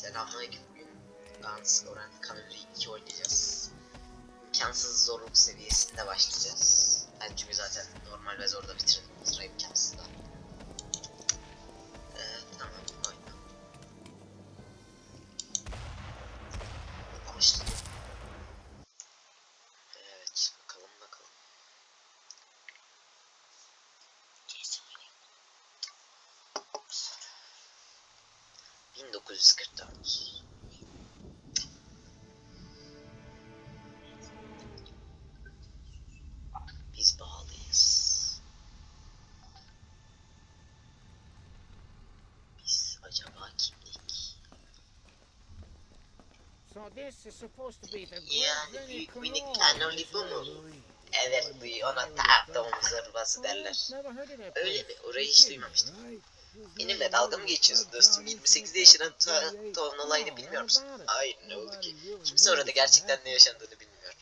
Selamünaleyküm. Bugün Guns Oran Canary 2 oynayacağız. İmkansız zorluk seviyesinde başlayacağız. Ben çünkü zaten normal ve zorda bitirdim. Sıra imkansızda. Yani büyük minik kanoli bu mu? Evet bu ona derler. Never heard of that Öyle mi? Orayı hiç duymamıştım. Benimle dalga mı geçiyorsun dostum? 28 yaşında ta Tom olayını bilmiyor musun? Hayır ne oldu ki? Kimse orada gerçekten ne yaşandığını bilmiyor.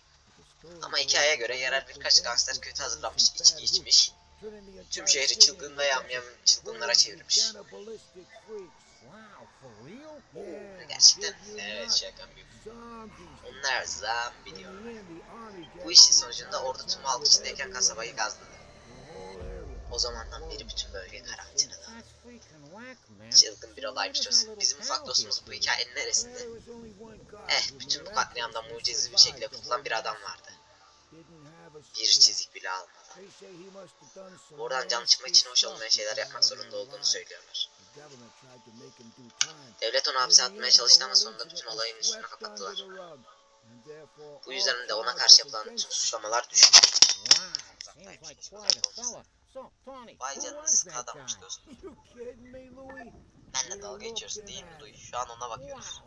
Ama hikayeye göre yerel birkaç gangster kötü hazırlanmış içki içmiş. Tüm şehri çılgın ve yamyam çılgınlara çevirmiş. Gerçekten evet şaka büyük. Onlar zombi diyor. Bu işin sonucunda ordu tüm halk içindeyken kasabayı gazladı. O zamandan beri bütün bölge karantinada. Çılgın bir olaymış o. Bizim ufak dostumuz bu hikayenin neresinde? Eh, bütün bu katliamda mucizevi bir şekilde kurtulan bir adam vardı. Bir çizik bile almadı. Oradan canlı çıkmak için hoş olmayan şeyler yapmak zorunda olduğunu söylüyorlar. Devlet onu hapse atmaya çalıştı ama sonunda bütün olayın üstüne kapattılar. Bu yüzden de ona karşı yapılan tüm suçlamalar düştü. Vay canına sıkı adammış dostum. Benle dalga geçiyorsun değil mi Duy? Şu an ona bakıyoruz.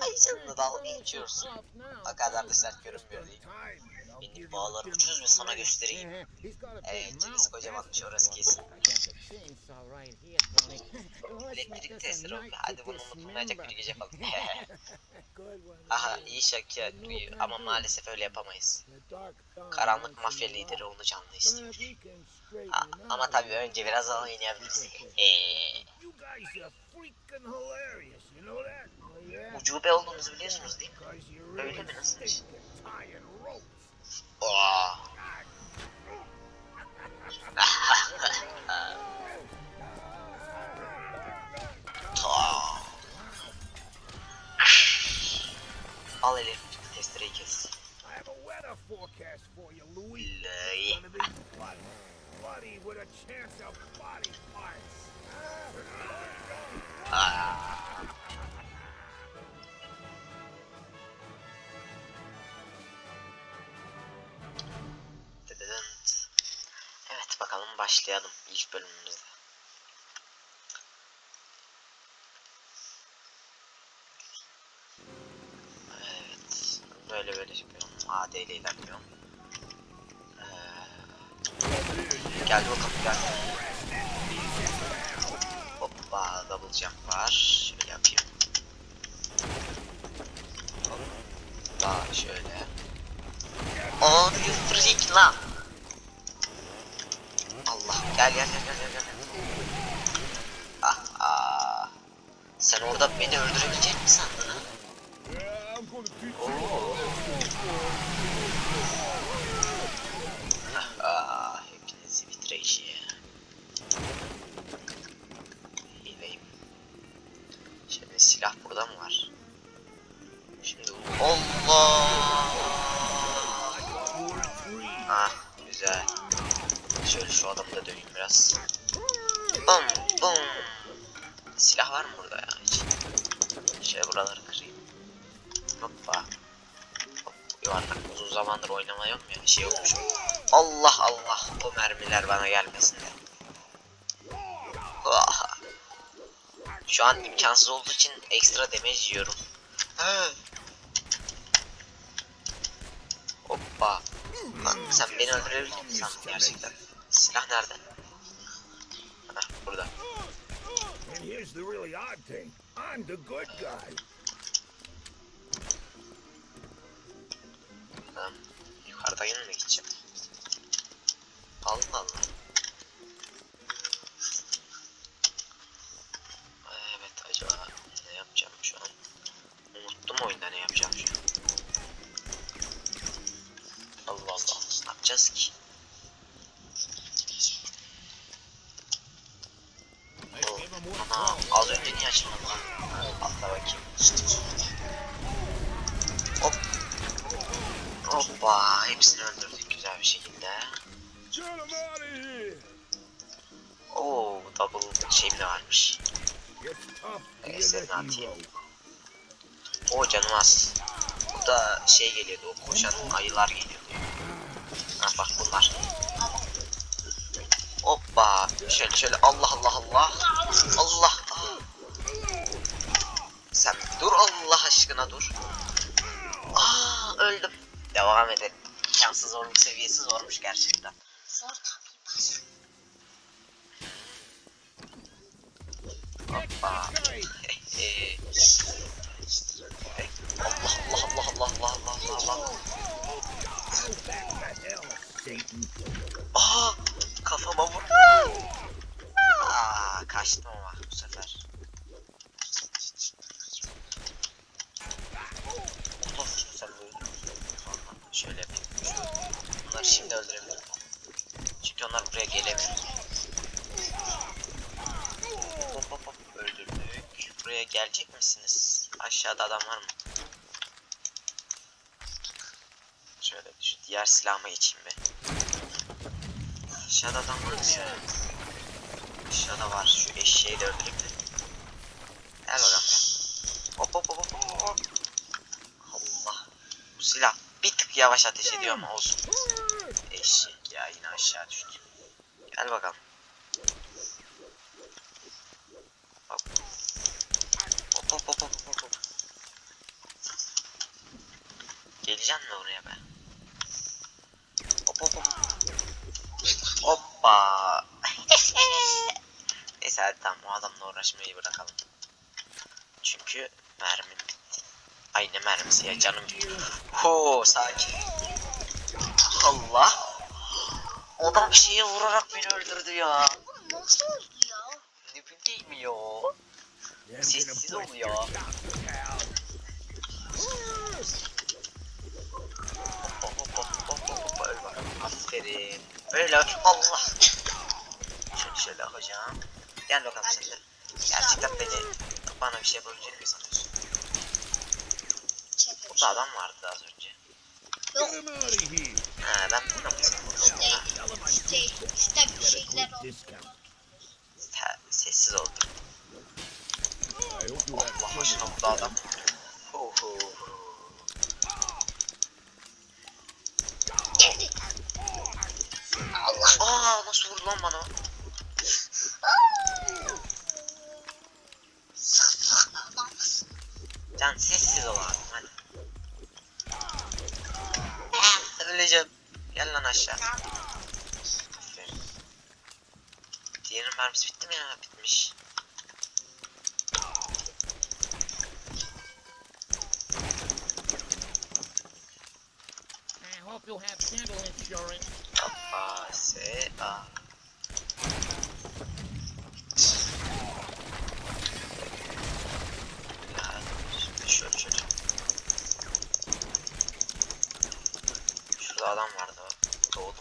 Vay canına dalga geçiyorsun. O kadar da sert görünmüyor değil. Benim bağlarım ucuz ve sana göstereyim. Evet. Celis kocamanmış orası kesin. Elektrik testere oldu. Hadi bunu unutulmayacak bir gece yapalım. Aha iyi şaka Duy ama maalesef öyle yapamayız. Karanlık mafya lideri onu canlı istiyor. Ha, ama tabii önce biraz oynayabiliriz. Eee, ucube olduğunuzu biliyorsunuz değil mi? Öyle mi nasıl iş? Oo. of body parts. Aa. Dıdıdınt. Evet bakalım başlayalım ilk bölümümüzde. Böyle böyle yapıyorum. AD ile ilerliyorum. Ee, geldi bakalım geldi. Hoppa double jump var. Şöyle yapayım. Hoppa şöyle. On you freak lan. Allah gel gel gel gel gel. Ah ah. Sen orada beni öldürebilecek mi sandın ha? Oo. Ah. Hepinizi bitireceğim. Hileyim. Şimdi silah burada mı var? Şimdi Allah. Ah güzel. Şöyle şu adamı da döveyim biraz. Bum bum. Silah var mı burada ya hiç? Şöyle buraları kırayım. Hoppa. Hop, yuvarlak uzun zamandır oynamıyorum ya. Şey yokmuş. Allah Allah. O mermiler bana gelmesin de. Ah. Şu an imkansız olduğu için ekstra damage yiyorum. Hoppa. Lan sen beni öldürebilir misin gerçekten? Silah nerede? Heh, burada. Here's the really odd thing. I'm the good guy. Mi gideceğim? Allah Allah. It's tough being Neyse, a ne hero. O canım az. Bu da şey geliyordu o koşan ayılar geliyordu. Ha bak bunlar. Hoppa şöyle şöyle Allah Allah Allah. Allah. Sen dur Allah aşkına dur. Aa öldüm. Devam edelim. Şanssız zorluk seviyesi zormuş gerçekten. Zor tabii bas. Hoppa. Allah Allah Allah Allah Allah Allah Allah. Aa kafama vurdu. Aa kaçtım ama bu sefer. Böyle. Vallahi Şöyle yapayım. Bunları şimdi öldürebilirim. Çünkü onlar buraya gelemiyor. Hop hop hop öldürdük. Buraya gelecek misiniz? Aşağıda adam var mı? Şöyle şu diğer silahıma geçeyim be. Aşağıda adam var mı ya? Aşağıda var. Şu eşeği de öldüreyim de. Gel bakalım gel. Hop hop hop hop hop. Allah. Bu silah bir tık yavaş ateş ediyor ama olsun. Eşek ya yine aşağı düştü. Gel bakalım. Hop hop hop hop hop. Geleceğim mi oraya be? Hop hop hop. Hoppa. Neyse hadi tamam o adamla uğraşmayı bırakalım. Çünkü mermim bitti. Ay ne mermisi ya canım bitti. Sakin. Allah. Adam şeye vurarak beni öldürdü ya. Bu nasıl oldu ya? Ne bileyim ya. Them Sessiz gonna ol bust ya. your chops, pal. Hop hop hop hop hop öl bakalım. Aferin. Öyle Allah. Şöyle şöyle hocam. Gel bakalım sen de. Gerçekten beni bana bir şey yapabilecek mi sanıyorsun? Burada adam vardı az önce. Here. Ha ben burada mısın? İşte, işte, işte bir şeyler oldu. sessiz ol. Aşkına with burada adam. Oho. Allah. Aa nasıl vurdu lan bana? Can sessiz ol abi hadi. Öleceğim. Gel lan aşağı. Diğerinin mermisi bitti mi ya? Bitmiş. You have dental insurance. Hoppa se a. Ya, Şöyle şöyle. Şurada adam vardı. Doğdum.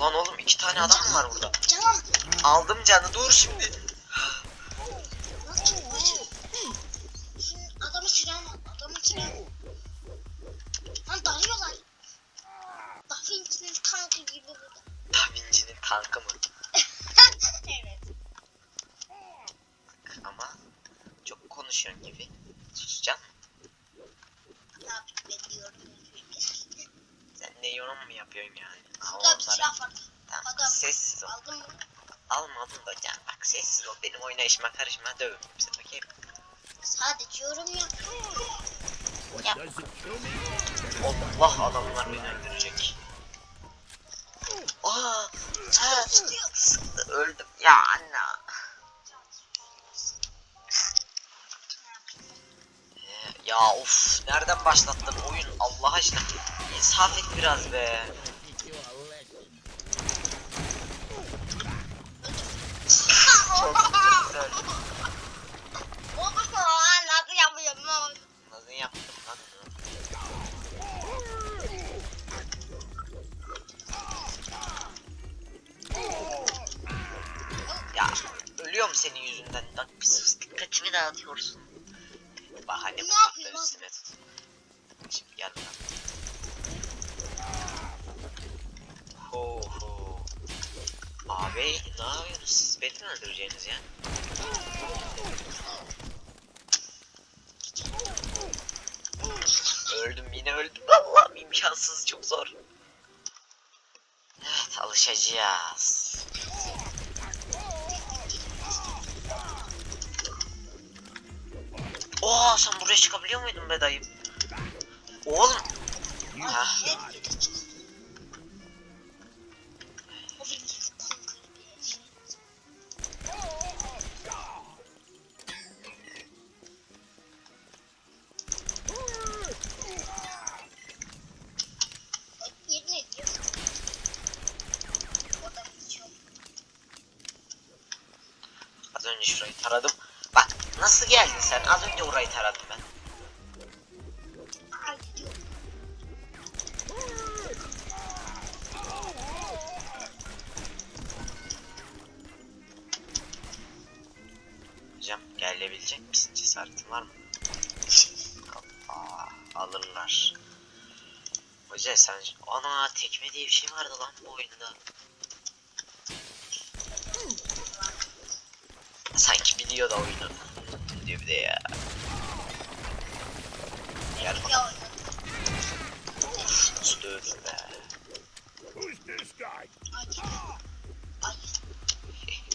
Lan oğlum iki tane adam var burada? Aldım canı dur şimdi. Benim oynayışıma karışma dövün bize bakayım. Sadece yorum yap. Kill me? Allah adamlar beni öldürecek. Aa, öldüm. Ya anne. Ya of nereden başlattın oyun Allah aşkına insaf et biraz be. Sen buraya çıkabiliyor muydun be dayım? Oğlum. Ha. Alırlar. Hoca sen... Ana tekme diye bir şey vardı lan bu oyunda. Sanki biliyor da oyunu. Diyor bir de ya. Gel bakalım. Ya oynadı. Nasıl dövdüm be. Who's this guy? Ay gidiyor. Ay.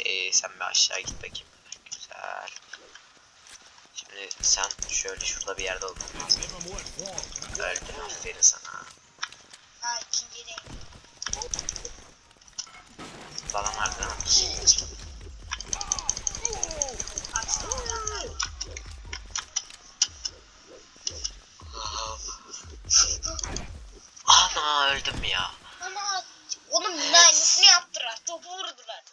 Ee, sen bir aşağı git bakayım. Sen şöyle şurada bir yerde oldun. Öldün aferin sana. Ha ikinci renk. Falan vardı değil mi? Açtım. Ana öldüm ya. Ama onun aynısını yaptılar. Topu vurdular.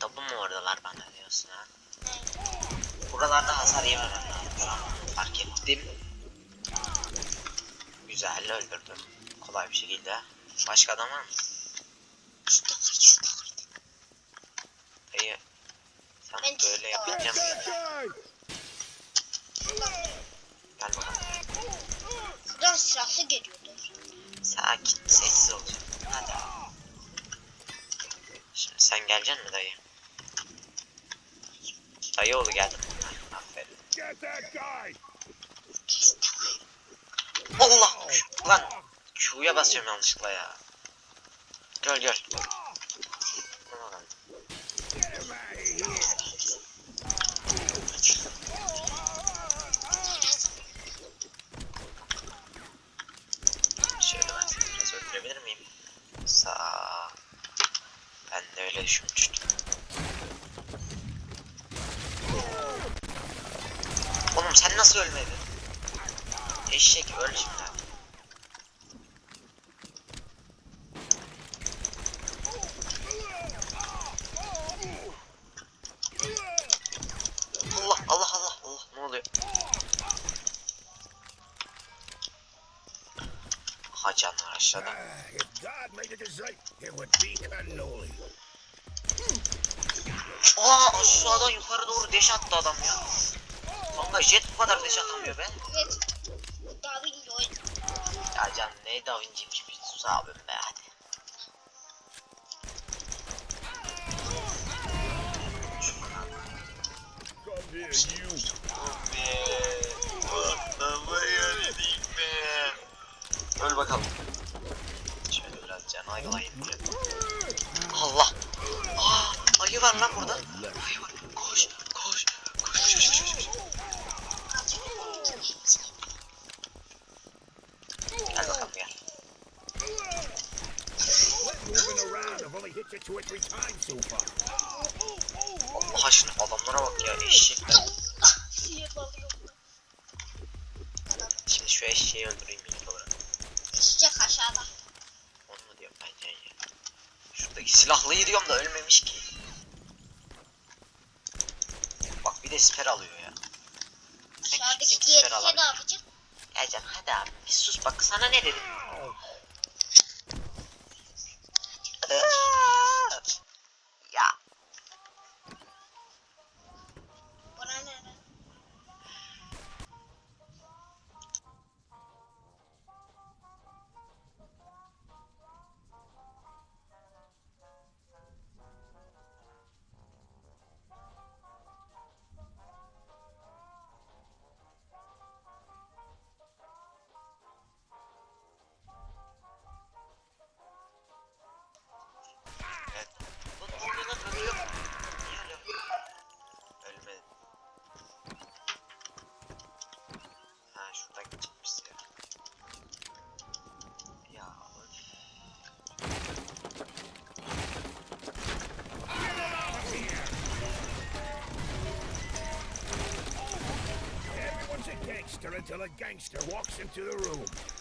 Topu mu vurdular bana diyorsun ha? Buralarda hasar yememem lazım. Fark ettim. Güzel öldürdüm. Kolay bir şekilde. Başka adam var mı? Şurada var şurada var. İyi. Sen Ben böyle yapacağım. Gel bakalım. Şuradan silahlı geliyordu. Sakin, sessiz ol. Hadi. Şimdi sen geleceksin mi dayı? Dayı oğlu geldim. Aferin. Get that guy! Allah! Lan! Q'ya basıyorum yanlışlıkla ya. Gel gel. Aman. Get him out of here! Şöyle ben seni biraz öldürebilir miyim? Sağ. Ben de öyle düşünmüştüm. Oğlum sen nasıl ölmedin? Eşek öl şimdi. Allah Allah Allah Allah ne oluyor? Aha canlar aşağıda. Ah, if God made a dessert, it would be cannoli. Aa aşağıdan yukarı doğru deş attı adam ya. Kanka jet bu kadar deş atamıyor be. Evet. Da Vinci oyun. Ya can ne Da Vinci'ymiş bir sus abim be hadi. Öl bakalım. Can ayılayım. Allah. Aa, ayı var lan burada. Ayı var. Koş, koş, koş, koş, koş, koş, koş. Gel bakalım gel. Allah aşkına adamlara bak ya eşekler. Şimdi şu eşeği öldüreyim ilk olarak. Çiçek aşağıda. Onu mu diyorum ben can ya. Şuradaki silahlıyı diyorum da ölmemiş ki. Bak bir de siper alıyor ya. Aşağıdaki diğer ne yapacak? Ya can hadi abi bir sus bak sana ne dedim. Until a gangster walks into the room.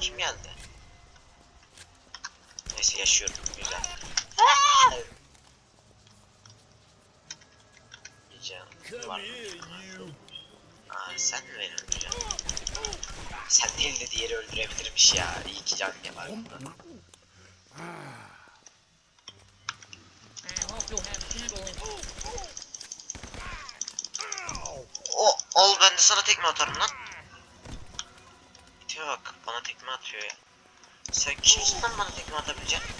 Kim geldi? Neyse yaşıyorum. Güzel. Come Var. Aa, sen mi beni öldüreceksin? Sen değil de diğeri öldürebilirmiş ya. İyi ki can kindling. Ow! O, ol ben de sana tekme atarım lan. Tipe bak bana tekme atıyor ya. Sen kimsin lan bana tekme atabileceksin?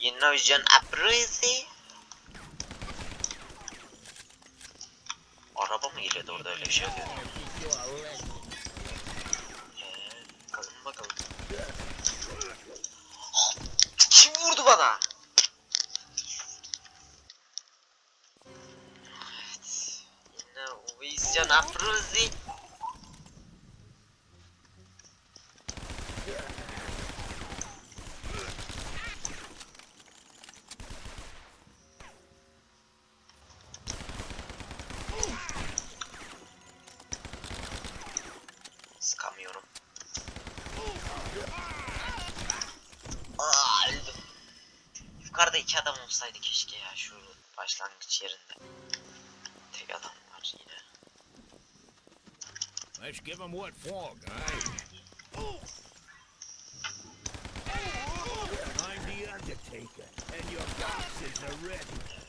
You know John Aprezi. Araba mı geliyordu orada öyle bir şey oluyor. Teach you a lesson. Ee. Kim vurdu bana? Evet. Yine Aprezi. Give him what for, guys. I'm the Undertaker, and your boxes are ready.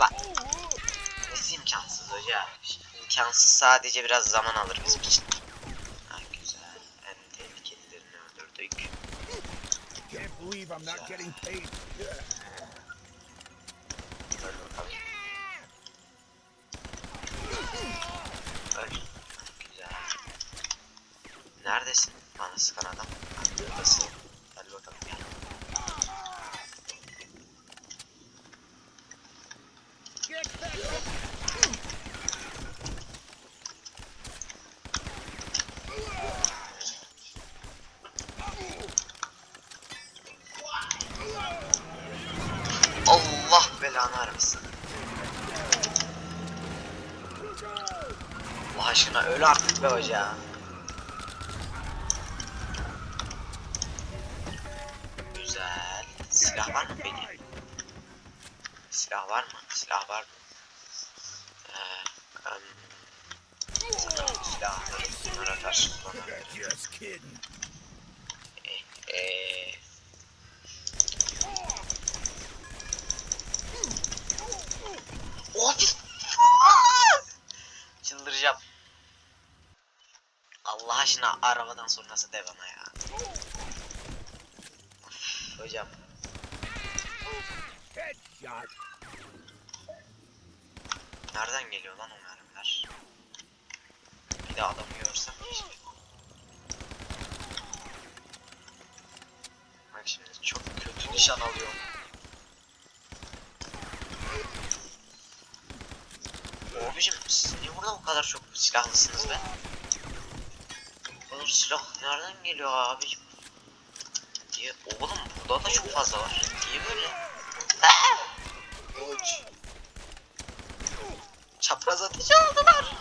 Lan. Nesi imkansız hoca? İmkansız sadece biraz zaman alır bizim için. Ha güzel. En tehlikelilerini öldürdük. Güzel. Neredesin? Bana sıkan adam. Buradasın. Hadi bakalım gel. Get back up! Allah belanı vermesin. Allah aşkına artık be hoca. Güzel. Silah var mı peki? Silah var mı? Silah var mı? Ee, em, sanırım silah bunlara karşı kullanabilirim. Ee. Arabadan sonrası devana ya. Of, hocam nereden geliyor lan o mermiler? Bir de adamı görsem keşke. Bak şimdi çok kötü nişan alıyor. Abicim siz niye burada bu kadar çok silahlısınız be? Oğlum silah nereden geliyor abicim? Diye oğlum burada da çok fazla var. Niye böyle? Uç. Çapraz ateşi aldılar.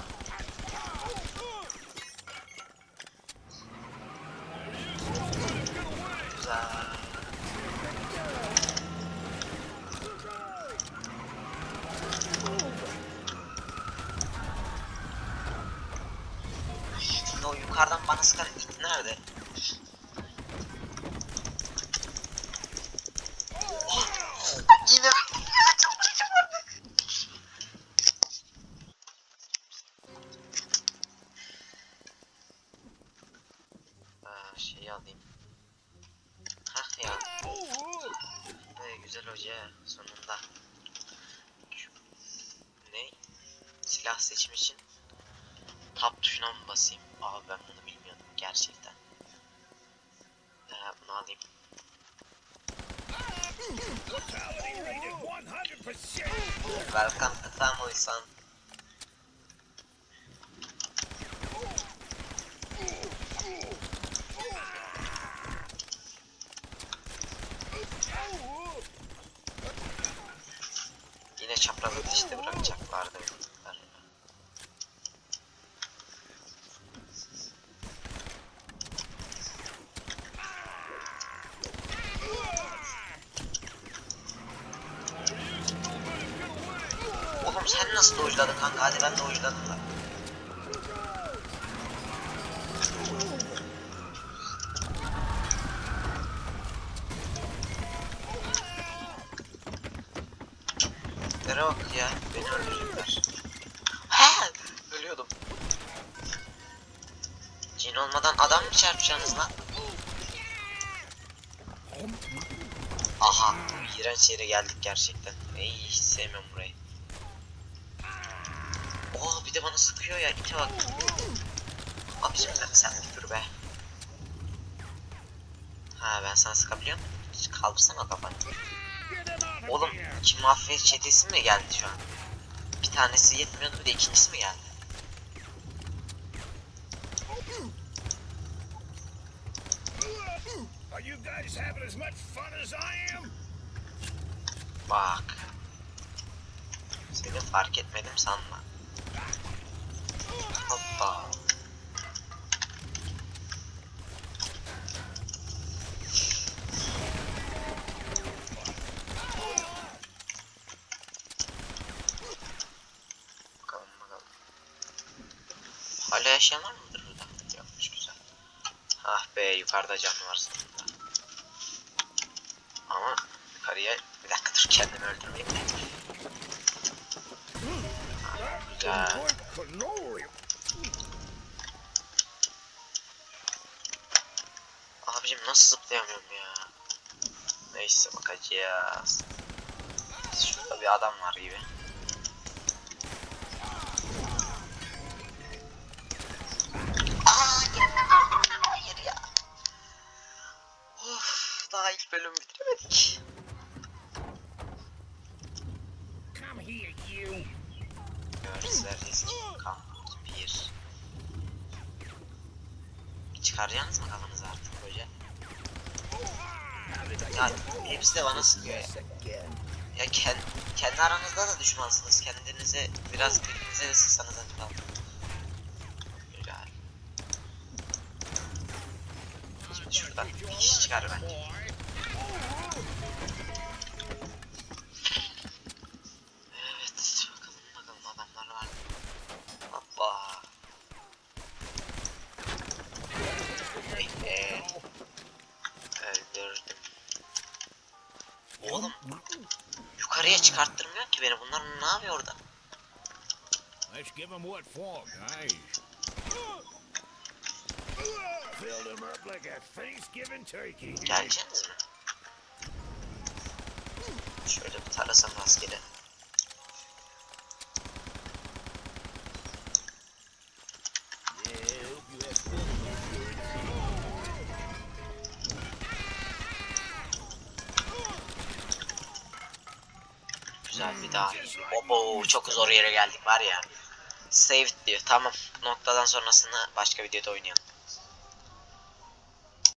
Güzel. Sıkan it nerede? Yine çok kişi var. Aa, ya. Ne güzel hoca sonunda. Ne? Silah seçim için tab tuşuna mı basayım? Abi ben bunu bilmiyordum gerçekten. Ee, bunu alayım. Fatality rated 100%. Welcome to family son. Yine çapraz ateşte bırakacaklardı Bak ya? Beni öldürecekler. He! Ölüyordum. Cin olmadan adam mı çarpacaksınız lan? Aha, bu iğrenç yere geldik gerçekten. Ey hiç sevmiyorum burayı. Oo bir de bana sıkıyor ya ite bak. Abicim sen, sen bir dur be. Ha ben sana sıkabiliyor muyum? Kaldırsana kafanı. Get him out of Oğlum iki mafya çetesi mi geldi şu an? Bir tanesi yetmiyordu bir de ikincisi mi geldi? Bak. Seni fark etmedim sanma. Hoppa. Bakalım bakalım. Hala yaşayan var mıdır burada? Yokmuş güzel. Ah be yukarıda canlı var sonunda. Ama yukarıya bir dakika dur kendimi öldürmeyeyim. Cannoli. Abicim nasıl zıplayamıyorum ya? Neyse bakacağız. Şurada bir adam var gibi. İlk bölümü bitiremedik. Come here, you. Görsel risk kamp 1. Çıkaracaksınız mı kafanızı artık hoca? Ya hepsi de bana sıkıyor ya. Ya kend, kendi aranızda da düşmansınız. Kendinize biraz birbirinize de sıksanız tamam. Güzel. Şimdi şuradan bir kişi çıkar bence. Evet bakalım bakalım adamlar var. Hoppa. Öldürdüm. Oğlum yukarıya çıkarttırmıyor ki beni. Bunlar ne yapıyor orada? Let's give him what for, guys. them up like a Thanksgiving turkey. Geleceksiniz mi? Have fun. Güzel bir daha. Obo çok zor yere geldik var ya. Saved diyor. Tamam. Noktadan sonrasını başka videoda oynayalım.